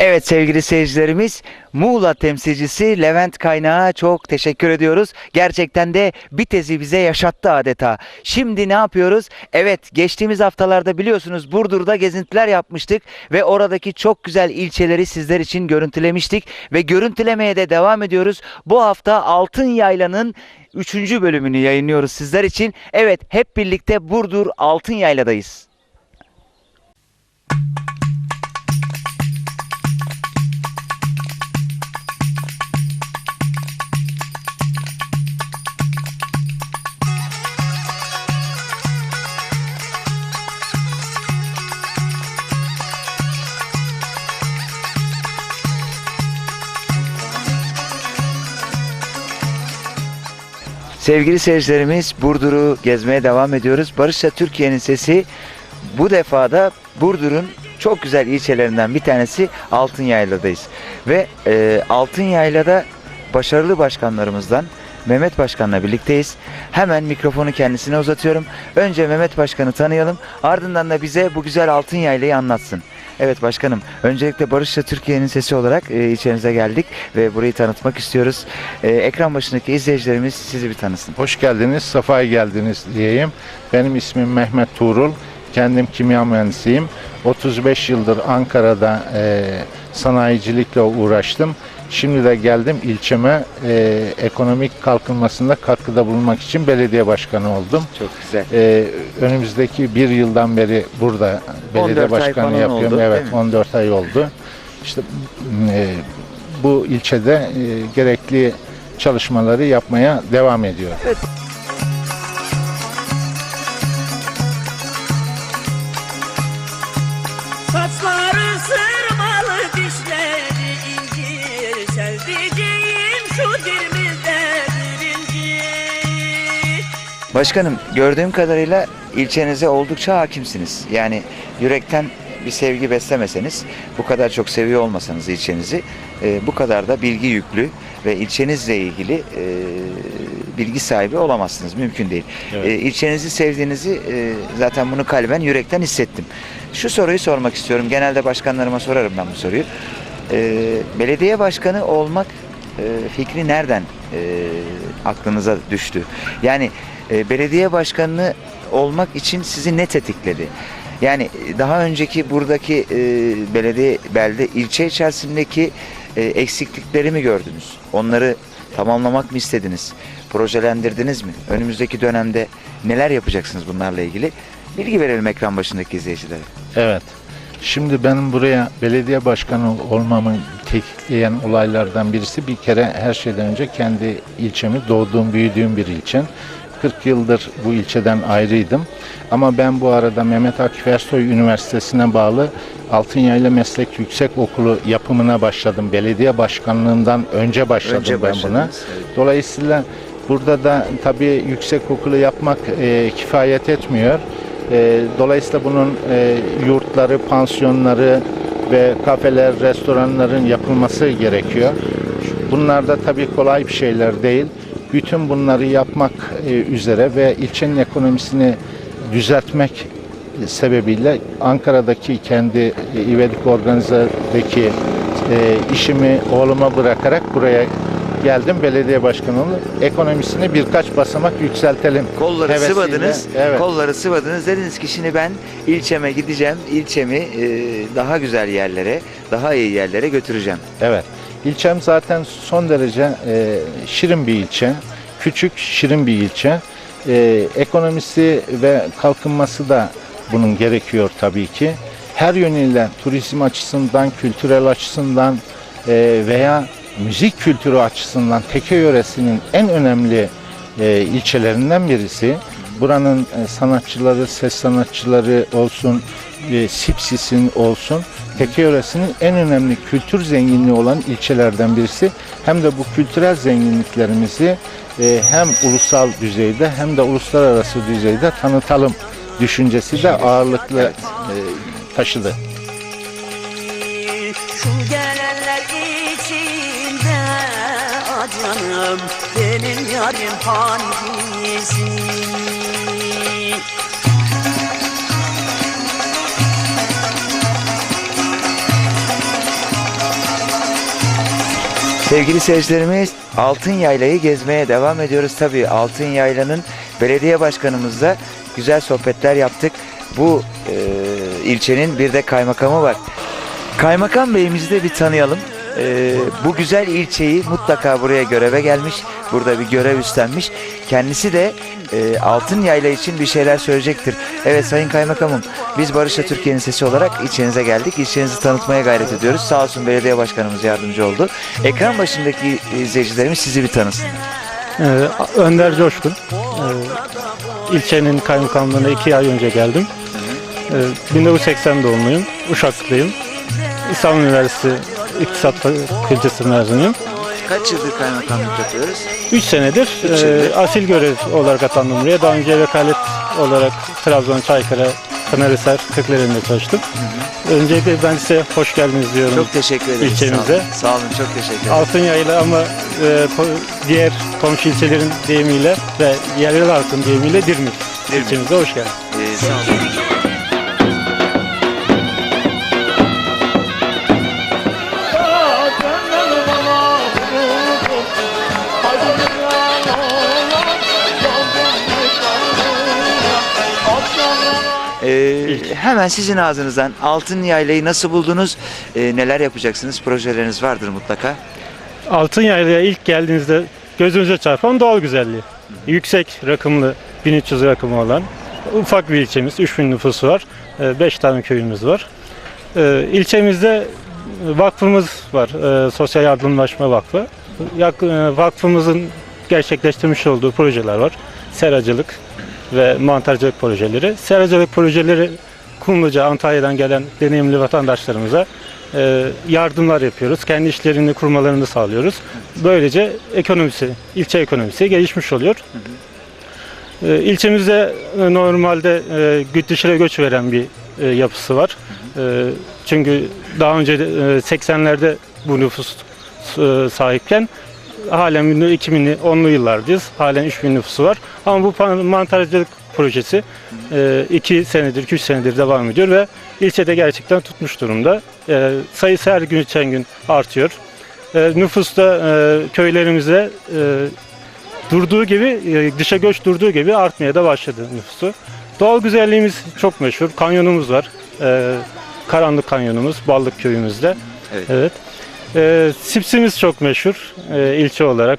Evet sevgili seyircilerimiz Muğla temsilcisi Levent Kaynağ'a çok teşekkür ediyoruz. Gerçekten de Bitez'i bize yaşattı adeta. Şimdi ne yapıyoruz? Evet geçtiğimiz haftalarda biliyorsunuz Burdur'da gezintiler yapmıştık ve oradaki çok güzel ilçeleri sizler için görüntülemiştik ve görüntülemeye de devam ediyoruz. Bu hafta Altın Yayla'nın 3. bölümünü yayınlıyoruz sizler için. Evet hep birlikte Burdur Altın Yayla'dayız. Sevgili seyircilerimiz Burdur'u gezmeye devam ediyoruz. Barış'la Türkiye'nin sesi bu defa da Burdur'un çok güzel ilçelerinden bir tanesi Altınyaylı'dayız. Ve e, Altınyaylı'da başarılı başkanlarımızdan Mehmet Başkan'la birlikteyiz. Hemen mikrofonu kendisine uzatıyorum. Önce Mehmet Başkan'ı tanıyalım. Ardından da bize bu güzel Altınyaylı'yı anlatsın. Evet başkanım, öncelikle Barış'la Türkiye'nin sesi olarak e, ilçenize geldik ve burayı tanıtmak istiyoruz. E, ekran başındaki izleyicilerimiz sizi bir tanısın. Hoş geldiniz, sefa geldiniz diyeyim. Benim ismim Mehmet Tuğrul. Kendim kimya mühendisiyim. 35 yıldır Ankara'da e, sanayicilikle uğraştım. Şimdi de geldim ilçeme e, ekonomik kalkınmasında katkıda bulunmak için belediye başkanı oldum. Çok güzel. E, önümüzdeki bir yıldan beri burada 14 belediye başkanı yapıyorum. oldu, evet, değil mi? 14 ay oldu. İşte e, bu ilçede e, gerekli çalışmaları yapmaya devam ediyor. Saçları Başkanım gördüğüm kadarıyla ilçenize oldukça hakimsiniz. Yani yürekten bir sevgi beslemeseniz, bu kadar çok seviyor olmasanız ilçenizi, e, bu kadar da bilgi yüklü ve ilçenizle ilgili e, bilgi sahibi olamazsınız. Mümkün değil. Evet. E, ilçenizi sevdiğinizi e, zaten bunu kalben yürekten hissettim. Şu soruyu sormak istiyorum. Genelde başkanlarıma sorarım ben bu soruyu. E, belediye başkanı olmak e, fikri nereden e, aklınıza düştü? Yani e, belediye başkanı olmak için sizi ne tetikledi? Yani e, daha önceki buradaki e, belediye belde ilçe içerisindeki e, eksiklikleri mi gördünüz? Onları tamamlamak mı istediniz? Projelendirdiniz mi? Önümüzdeki dönemde neler yapacaksınız bunlarla ilgili? Bilgi verelim ekran başındaki izleyicilere. Evet. Şimdi benim buraya belediye başkanı olmamı tetikleyen olaylardan birisi bir kere her şeyden önce kendi ilçemi, doğduğum, büyüdüğüm bir ilçem. 40 yıldır bu ilçeden ayrıydım. Ama ben bu arada Mehmet Akif Ersoy Üniversitesi'ne bağlı Altınyayla Meslek Yüksek Okulu yapımına başladım. Belediye başkanlığından önce başladım Önce ben buna. evet. Dolayısıyla burada da tabii yüksek okulu yapmak e, kifayet etmiyor. E, dolayısıyla bunun e, yurtları, pansiyonları ve kafeler, restoranların yapılması gerekiyor. Bunlar da tabii kolay bir şeyler değil. Bütün bunları yapmak e, üzere ve ilçenin ekonomisini düzeltmek sebebiyle Ankara'daki kendi e, İvedik Organize'deki e, işimi oğluma bırakarak buraya geldim belediye başkanı olup ekonomisini birkaç basamak yükseltelim. Kolları hevesiyle. sıvadınız. Evet. Kolları sıvadınız. Dediniz ki şimdi ben ilçeme gideceğim. ilçemi e, daha güzel yerlere, daha iyi yerlere götüreceğim. Evet. İlçem zaten son derece e, şirin bir ilçe. Küçük, şirin bir ilçe. E, ekonomisi ve kalkınması da bunun gerekiyor tabii ki. Her yönüyle turizm açısından, kültürel açısından e, veya müzik kültürü açısından Teke yöresinin en önemli e, ilçelerinden birisi. Buranın e, sanatçıları, ses sanatçıları olsun, e, Sipsis'in olsun, Teke yöresinin en önemli kültür zenginliği olan ilçelerden birisi. Hem de bu kültürel zenginliklerimizi e, hem ulusal düzeyde hem de uluslararası düzeyde tanıtalım düşüncesi de ağırlıklı e, taşıdı. Şu gelenler canım Benim yarim hangisi Sevgili seyircilerimiz Altın Yayla'yı gezmeye devam ediyoruz. Tabii Altın Yayla'nın belediye başkanımızla güzel sohbetler yaptık. Bu e, ilçenin bir de kaymakamı var. Kaymakam Bey'imizi de bir tanıyalım. E, bu güzel ilçeyi mutlaka buraya göreve gelmiş. Burada bir görev üstlenmiş. Kendisi de e, Altın Yayla için bir şeyler söyleyecektir. Evet Sayın Kaymakamım biz Barış'a Türkiye'nin sesi olarak ilçenize geldik. İlçenizi tanıtmaya gayret ediyoruz. Sağ olsun belediye başkanımız yardımcı oldu. Ekran başındaki izleyicilerimiz sizi bir tanısın. Ee, Önder Coşkun. Ee, ilçenin kaymakamlığına iki ay önce geldim. Ee, 1980 doğumluyum. Uşaklıyım. İstanbul Üniversitesi İktisat Fakültesi mezunuyum. Kaç yıldır kaymakamlık yapıyoruz? 3 senedir, Üç e, asil görev olarak atandım buraya. Daha önce vekalet olarak Trabzon, Çaykara, Pınarhisar, Kırklareli'nde çalıştım. Öncelikle ben size hoş geldiniz diyorum. Çok teşekkür ederiz. İlçemize. Sağ olun, Sağ olun çok teşekkür ederim. Altın Yayla ama e, diğer komşu ilçelerin deyimiyle ve yerel halkın deyimiyle Dirmik. Dirmik. İlçemize hoş geldiniz. Ee, sağ olun. Ee, hemen sizin ağzınızdan Altın Yayla'yı nasıl buldunuz? Ee, neler yapacaksınız? Projeleriniz vardır mutlaka. Altın Yayla'ya ilk geldiğinizde gözünüze çarpan doğal güzelliği. Yüksek rakımlı 1300 rakımı olan ufak bir ilçemiz. 3000 nüfusu var. 5 tane köyümüz var. Ee, İlçemizde vakfımız var. e, Sosyal Yardımlaşma Vakfı. E, Vakfımızın gerçekleştirmiş olduğu projeler var. Seracılık ve mantarcılık projeleri. Seracılık projeleri Kumluca, Antalya'dan gelen deneyimli vatandaşlarımıza e, yardımlar yapıyoruz. Kendi işlerini kurmalarını sağlıyoruz. Böylece ekonomisi, ilçe ekonomisi gelişmiş oluyor. E, İlçemizde e, normalde e, güt dışarı göç veren bir e, yapısı var. E, çünkü daha önce de, e, 80'lerde bu nüfus e, sahipken halen 2000'li 10'lu yıllardayız. Halen 3000 nüfusu var. Ama bu mantarcılık projesi 2 senedir, 2-3 senedir devam ediyor ve ilçede gerçekten tutmuş durumda. E, sayısı her gün geçen gün artıyor. E, nüfus da e, köylerimizde e, durduğu gibi, e, dışa göç durduğu gibi artmaya da başladı nüfusu. Doğal güzelliğimiz çok meşhur. Kanyonumuz var. E, Karanlık Kanyonumuz, Ballık köyümüzde. Evet. Evet. E, Sipsimiz çok meşhur e, ilçe olarak.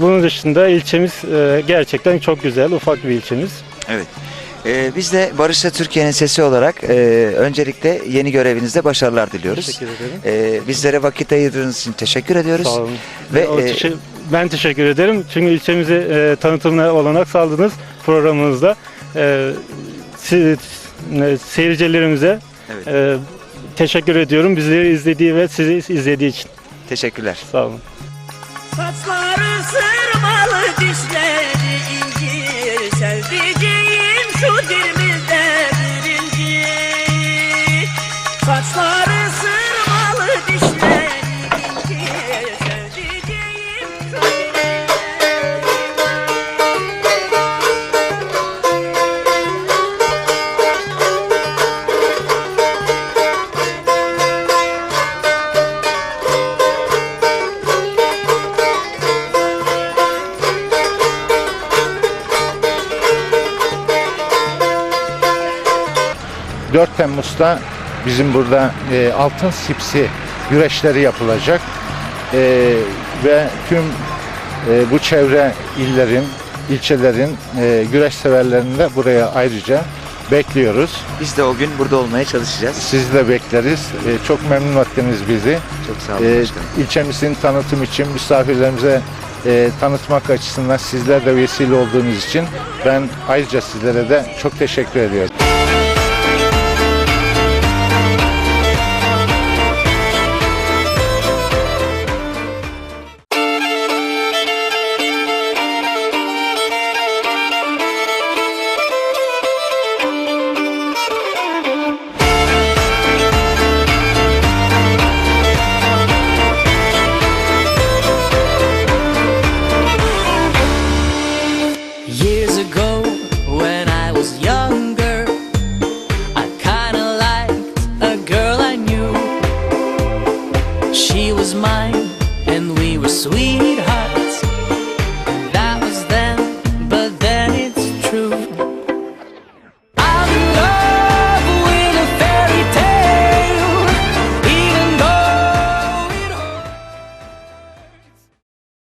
Bunun dışında ilçemiz e, gerçekten çok güzel, ufak bir ilçemiz. Evet. Ee, biz de Barış'la Türkiye'nin sesi olarak e, öncelikle yeni görevinizde başarılar diliyoruz. Teşekkür ederim. Ee, bizlere vakit ayırdığınız için teşekkür ediyoruz. Sağ olun. Ve O e, teşe- ben teşekkür ederim. Çünkü ilçemizi e, tanıtımına olanak sağladınız programınızda. E, si- e, seyircilerimize Evet. e, teşekkür ediyorum. Bizleri izlediği ve sizi izlediği için. teşekkürler. Sağ olun. Saçları see. 4 Temmuz'da bizim burada e, altın sipsi güreşleri yapılacak. e, ve tüm e, bu çevre illerin, ilçelerin e, güreş severlerini de buraya ayrıca bekliyoruz. Biz de o gün burada olmaya çalışacağız. Sizi de bekleriz. E, çok memnun ettiniz bizi. Çok sağ olun E, başkanım. ilçemizin tanıtım için misafirlerimize e, tanıtmak açısından sizler de vesile olduğunuz için ben ayrıca sizlere de çok teşekkür ediyorum.